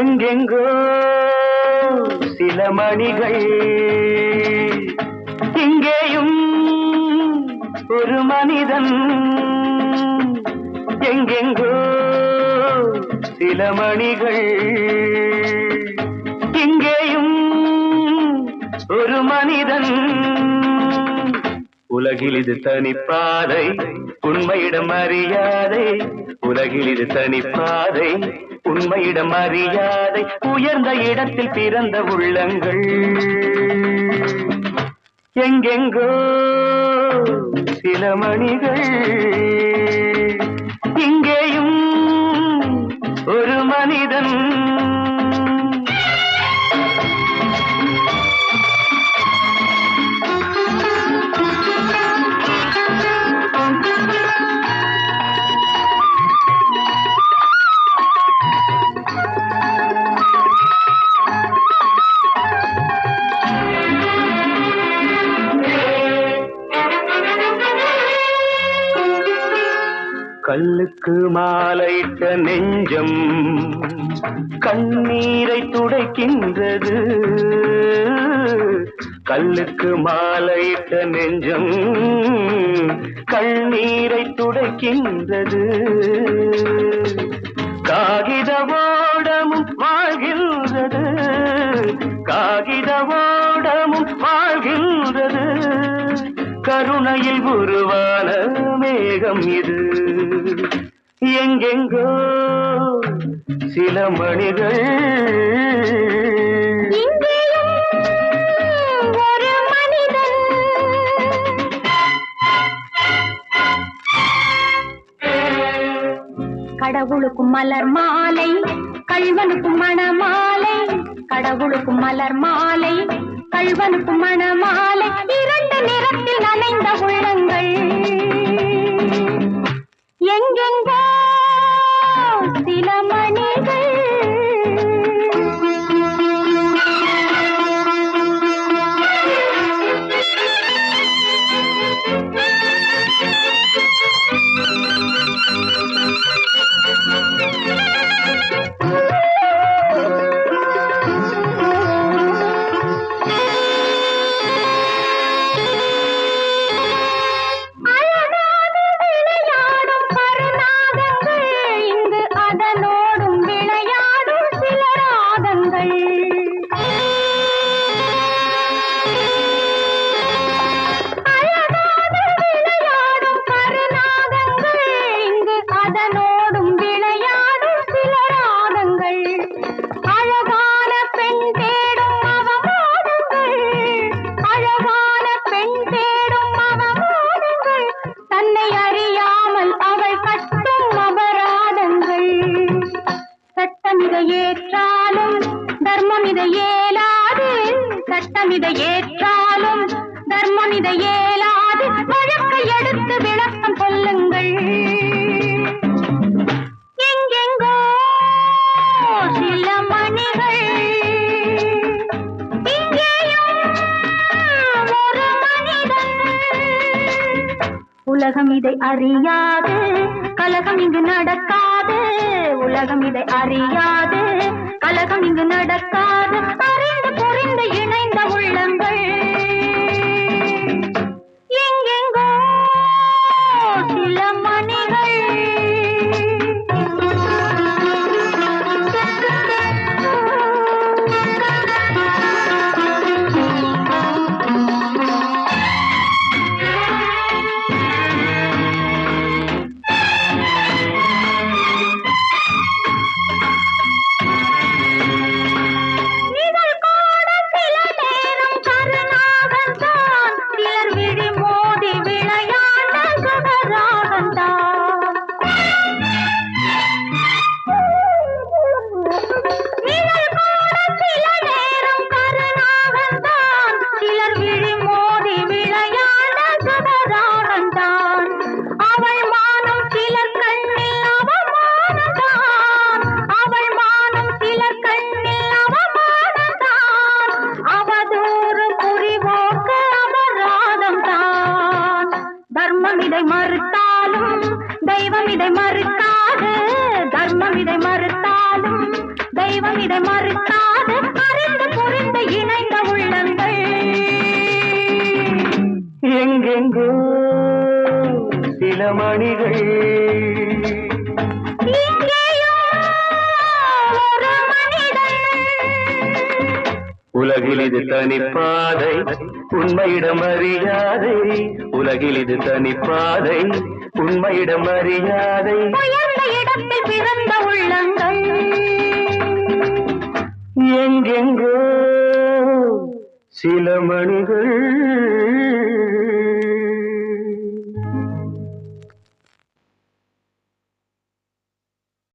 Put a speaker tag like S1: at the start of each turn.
S1: எங்கெங்கோ சில மணிகள் இங்கேயும் ஒரு மனிதன் எங்கெங்கோ சில மணிகள் இங்கேயும் ஒரு மனிதன். உலகில் இது தனிப்பாதை உண்மையிடம் அறியாதை. உலகில் இது தனிப்பாதை உண்மையிடம் அறியாதை உயர்ந்த இடத்தில் பிறந்த உள்ளங்கள். எங்கெங்கோ சில மணிகள் இங்கே கல்லுக்கு மாலையிட்ட நெஞ்சம் கண்ணீரை துடைக்கின்றது. கல்லுக்கு மாலையிட்ட நெஞ்சம் கண்ணீரை துடைக்கின்றது. காகித கருணையில் உருவான மேகம் இது. எங்கெங்கோ சில மணிகள்
S2: கடவுளுக்கும் மலர் மாலை கள்வனுக்கும் மணமாலை கடவுளுக்கும் மலர் மாலை கல்வனுக்கு மணமாலை இரண்டு நிறத்தில் நனைந்த உள்ளங்கள். ஏற்றாலும் தர்மம் இதை ஏலாது சட்டம் இதை ஏற்றாலும் தர்மம் இதை ஏலாது. வழக்கை எடுத்து விளக்கம் சொல்லுங்கள். எங்கெங்கோ சில மணிகள் உலகம் இதை அறியாது கலகம் இங்கு நடக்காது உலகம் இதை அறியாது. தெய்வம் இதை மறுக்காது அறிந்து புரிந்து இணைந்த உள்ளங்கள்.
S1: எங்கெங்கோ? சில மணிகள். உலகில் இது தனிப்பாதை உண்மையிடம் அறியாதை. உலகில் இது தனிப்பாதை உண்மையிடம் அறியாதை.
S2: உயர்ந்த இடத்தில் பிறந்த உள்ளங்கள்.
S1: எங்கெங்கோ சில மணிகள்